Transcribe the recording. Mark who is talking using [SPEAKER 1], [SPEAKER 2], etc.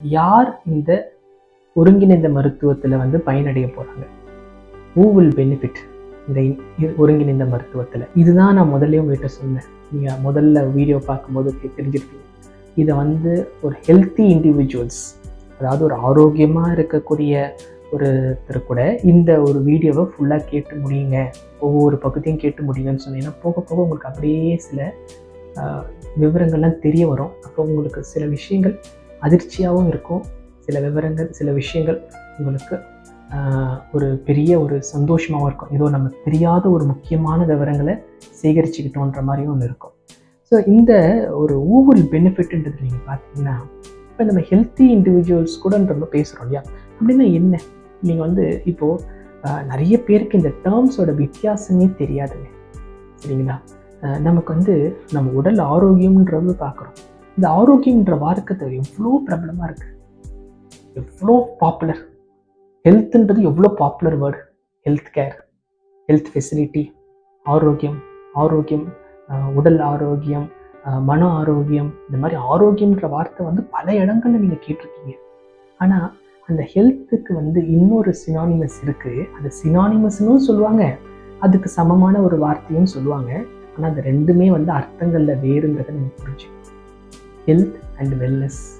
[SPEAKER 1] யார் இந்த ஒருங்கிணைந்த மருத்துவத்தில் வந்து பயனடைய போகிறாங்க ஹூ வில் பெனிஃபிட் இந்த ஒருங்கிணைந்த மருத்துவத்தில்? இதுதான் நான் முதல்ல உங்ககிட்ட சொன்னேன். நீங்கள் முதல்ல வீடியோ பார்க்கும்போது தெரிஞ்சிருக்கீங்க இதை வந்து ஒரு ஹெல்த்தி இண்டிவிஜுவல்ஸ் அதாவது ஒரு ஆரோக்கியமாக இருக்கக்கூடிய ஒருத்தர் கூட இந்த ஒரு வீடியோவை ஃபுல்லாக கேட்டு முடியுங்க. ஒவ்வொரு பகுதியும் கேட்டு முடியுங்கன்னு சொன்னீங்கன்னா போக போக உங்களுக்கு அப்படியே சில ஆஹ், விவரங்கள்லாம் தெரிய வரும். அப்போ உங்களுக்கு சில விஷயங்கள் அதிர்ச்சியாகவும் இருக்கும். சில விவரங்கள் சில விஷயங்கள் உங்களுக்கு ஆஹ், ஒரு பெரிய ஒரு சந்தோஷமாகவும் இருக்கும். ஏதோ நம்ம தெரியாத ஒரு முக்கியமான விவரங்களை சேகரிச்சுக்கிட்டோன்ற மாதிரியும் ஒன்று இருக்கும். ஸோ இந்த ஒரு ஊவல் பெனிஃபிட்ன்றது நீங்கள் பார்த்தீங்கன்னா இப்போ நம்ம ஹெல்த்தி இண்டிவிஜுவல்ஸ் கூட நம்ம பேசுகிறோம் இல்லையா? அப்படின்னா என்ன? நீங்கள் வந்து இப்போது நிறைய பேருக்கு இந்த டேர்ம்ஸோட வித்தியாசமே தெரியாதுங்க. சரிங்களா? ஆஹ் நமக்கு வந்து நம்ம உடல் ஆரோக்கியம்ன்றது பார்க்குறோம். இந்த ஆரோக்கியம்ன்ற வார்த்தை எவ்வளோ பிரபலமாக இருக்குது எவ்வளோ பாப்புலர் ஹெல்த்ன்றது எவ்வளோ popular word health care health facility ஆரோக்கியம் ஆரோக்கியம் ஆஹ் உடல் ஆரோக்கியம் ஆஹ் மன ஆரோக்கியம் இந்த மாதிரி ஆரோக்கியம்ன்ற வார்த்தை வந்து பல இடங்கள்ல நீங்கள் கேட்டிருக்கீங்க. ஆனால் அந்த ஹெல்த்துக்கு வந்து இன்னொரு சினானிமஸ் இருக்குது அந்த சினானிமஸ்னும் சொல்லுவாங்க. அதுக்கு சமமான ஒரு வார்த்தையும் சொல்லுவாங்க. ஆனால் அந்த ரெண்டுமே வந்து அர்த்தங்களில் வேறுங்கிறத நம்ம புரிஞ்சுக்கணும். health and wellness.